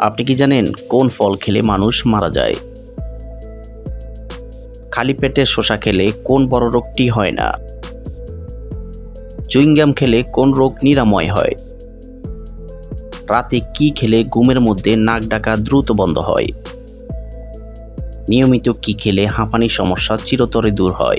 আপনি কি জানেন কোন ফল খেলে মানুষ মারা যায়? খালি পেটে শসা খেলে কোন বড় রোগটি হয় না? চুইংগাম খেলে কোন রোগ নিরাময় হয়? রাতে কি খেলে ঘুমের মধ্যে নাক ডাকা দ্রুত বন্ধ হয়? নিয়মিত কি খেলে হাঁপানির সমস্যা চিরতরে দূর হয়?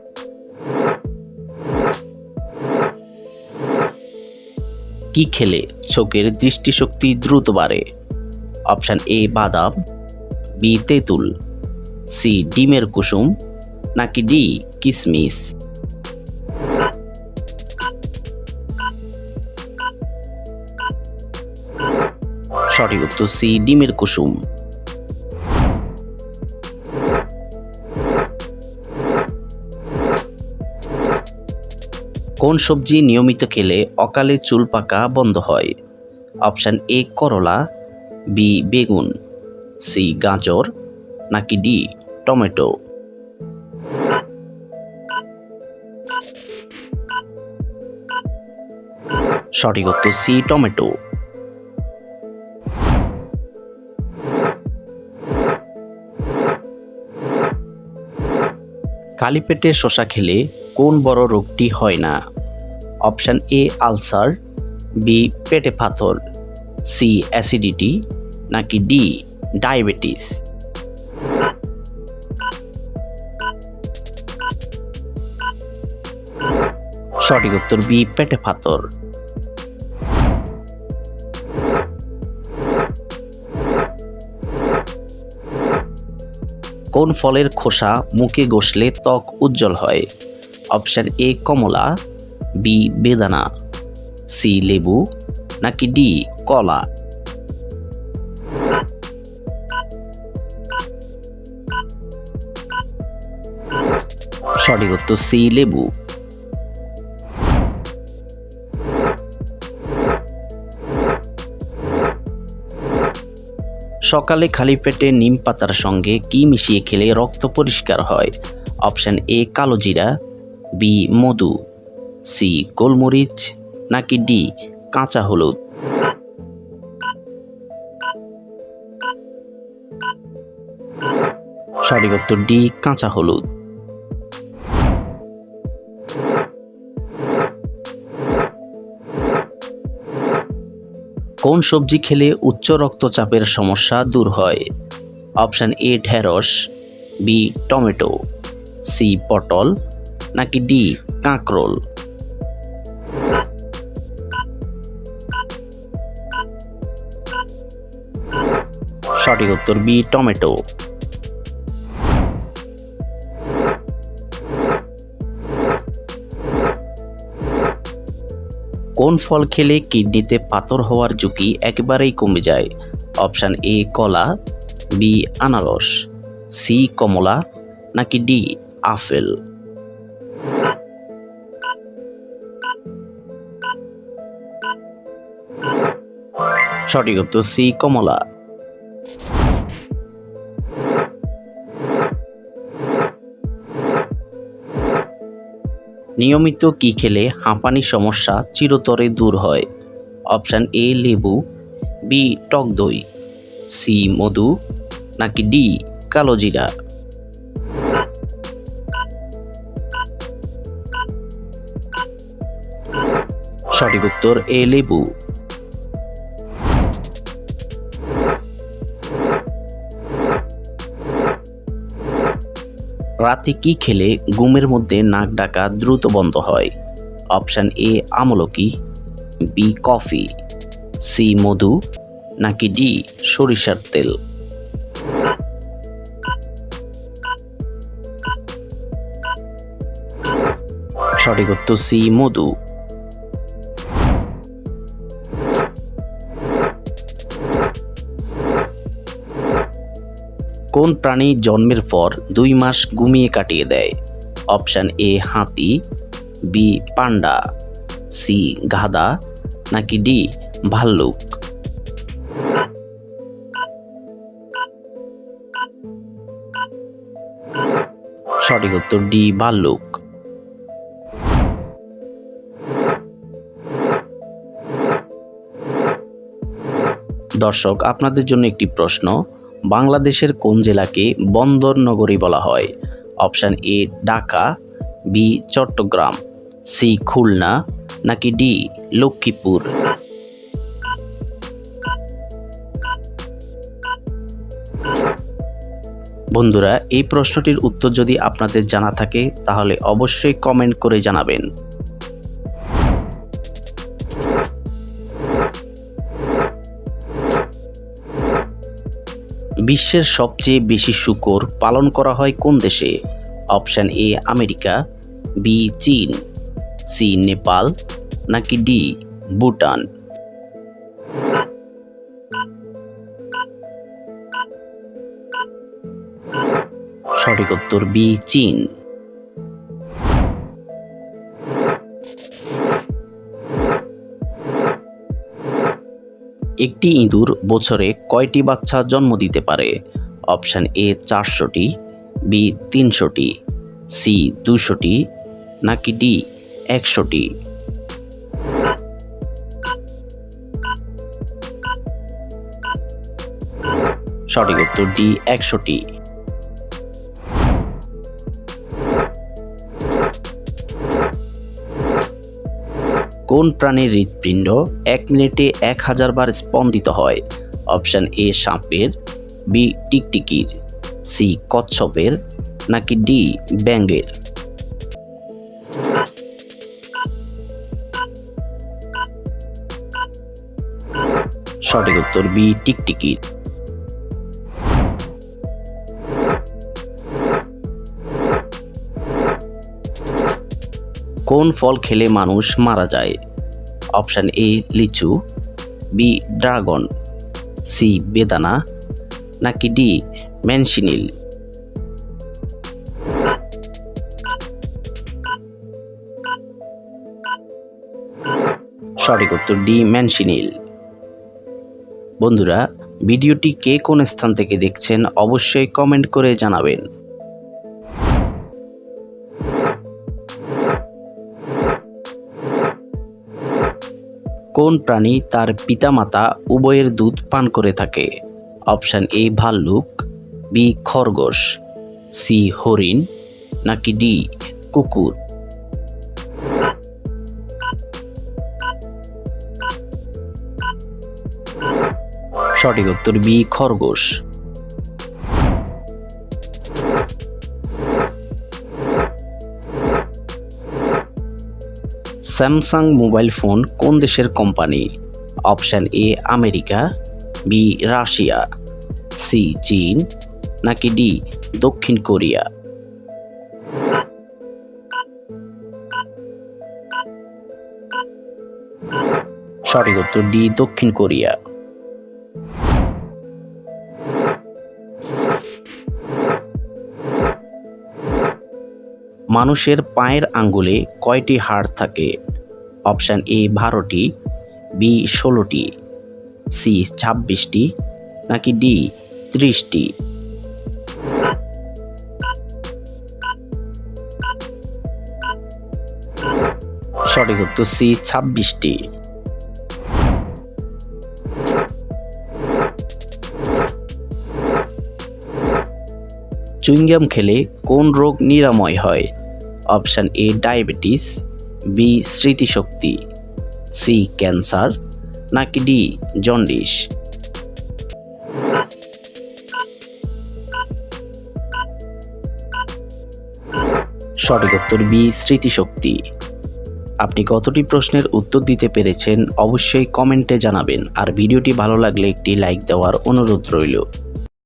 কি খেলে চোখের দৃষ্টিশক্তি দ্রুত বাড়ে? অপশান এ, বাদাম, বি, তেঁতুল, সি, ডিমের কুসুম, নাকি ডি, কিসমিস? সঠিক উত্তর সি, ডিমের কুসুম। কোন সবজি নিয়মিত খেলে অকালে চুল পাকা বন্ধ হয়? অপশান এ, করলা, বি, বেগুন, সি, গাজর, নাকি ডি, টমেটো? সঠিক উত্তর সি, টমেটো। খালি পেটে শসা খেলে কোন বড় রোগটি হয় না? অপশান এ, আলসার, বি, পেটে পাথর, সি, অ্যাসিডিটি, নাকি ডি, ডায়াবেটিস। সঠিক উত্তর বি, পেটে পাথর। কোন ফলের খোসা মুখে ঘষলে ত্বক উজ্জ্বল হয়? অপশান এ, কমলা বি বেদানা, সি লেবু, নাকি ডি কলা? সঠিক উত্তর সি লেবু। সকালে খালি পেটে নিম পাতার সঙ্গে কি মিশিয়ে খেলে রক্ত পরিষ্কার হয়? অপশান এ কালো জিরা, বি মধু। সি গোলমরিচ নাকি ডি কাঁচা হলুদ? সঠিক উত্তর ডি কাঁচা হলুদ। কোন সবজি খেলে উচ্চ রক্তচাপের সমস্যা দূর হয়? অপশান এ ঢেঁড়স, বি টমেটো, সি পটল, নাকি ডি কাঁকরোল? সঠিক উত্তর বি, টমেটো। কোন ফল খেলে কিডনিতে পাথর হওয়ার ঝুঁকি একেবারেই কমে যায়? অপশান এ, কলা, বি, আনারস, সি, কমলা, নাকি ডি, আপেল? সঠিক উত্তর সি, কমলা। নিয়মিত কি খেলে হাঁপানির সমস্যা চিরতরে দূর হয়? অপশান এ, লেবু, বি, টক দই, সি, মধু, নাকি ডি, কালো জিরা। সঠিক উত্তর এ, লেবু। রাতে কি খেলে গুমের মধ্যে নাক ডাকা দ্রুত বন্ধ হয়? অপশান এ, আমলকি, বি, কফি, সি, মধু, নাকি ডি, সরিষার তেল? সঠিক উত্তর সি, মধু। কোন প্রাণী জন্মের পর দুই মাস ঘুমিয়ে কাটিয়ে দেয়? অপশান এ, হাতি, বি, পান্ডা, সি, গাধা, নাকি ডি, ভাল্লুক? সঠিক উত্তর ডি, ভাল্লুক। দর্শক, আপনাদের জন্য একটি প্রশ্ন। বাংলাদেশের কোন জেলাকে বন্দর নগরী বলা হয়? Option A, Dhaka, B, Chittagong, C, Khulna, নাকি ডি, লক্ষ্মীপুর? বন্ধুরা, এই প্রশ্নটির উত্তর যদি আপনাদের জানা থাকে, তাহলে অবশ্যই কমেন্ট করে জানাবেন। বিশ্বের সবচেয়ে বেশি শুকর পালন করা হয় কোন দেশে? অপশান এ, আমেরিকা, বি, চীন, সি, নেপাল, নাকি ডি, ভুটান? সঠিক উত্তর বি, চীন। একটি ইঁদুর বছরে কয়টি বাচ্চা জন্ম দিতে পারে? অপশান এ চারশোটি, বি তিনশোটি, সি দুশোটি, নাকি ডি একশোটি? সঠিক উত্তর ডি একশোটি। কোন প্রাণীর হৃৎপিণ্ড এক মিনিটে এক হাজার বার স্পন্দিত হয়? অপশান এ, সাপের, বি, টিকটিকির, সি, কচ্ছপের, নাকি ডি ব্যাঙ্গের সঠিক উত্তর বি, টিকটিকির। কোন ফল খেলে মানুষ মারা যায়? অপশান এ, লিচু, বি, ড্রাগন, সি, বেদানা, নাকি ডি ম্যানসিনিল সঠিক উত্তর ডি ম্যানসিনিল বন্ধুরা, ভিডিওটি কে কোন স্থান থেকে দেখছেন অবশ্যই কমেন্ট করে জানাবেন। কোন প্রাণী তার পিতামাতা উভয়ের দুধ পান করে থাকে? অপশান এ, ভাল্লুক, বি, খরগোশ, সি, হরিণ, নাকি ডি, কুকুর? সঠিক উত্তর বি, খরগোশ। স্যামসাং মোবাইল ফোন কোন দেশের company? Option A, America, B, Russia, C, চীন, নাকি ডি, দক্ষিণ কোরিয়া? সঠিক উত্তর ডি, দক্ষিণ কোরিয়া। মানুষের পায়ের আঙ্গুলে কয়টি হাড় থাকে? অপশান এ বারোটি, বি ষোলোটি, সি ছাব্বিশটি, নাকি ডি ত্রিশটি? সঠিক উত্তর সি ছাব্বিশটি। চুইংগাম খেলে কোন রোগ নিরাময় হয়? অপশান এ, ডায়াবেটিস, বি, স্মৃতিশক্তি, সি, ক্যান্সার, নাকি ডি, জন্ডিস। সঠিক উত্তর বি, স্মৃতিশক্তি। আপনি কতটি প্রশ্নের উত্তর দিতে পেরেছেন অবশ্যই কমেন্টে জানাবেন, আর ভিডিওটি ভালো লাগলে একটি লাইক দেওয়ার অনুরোধ রইল।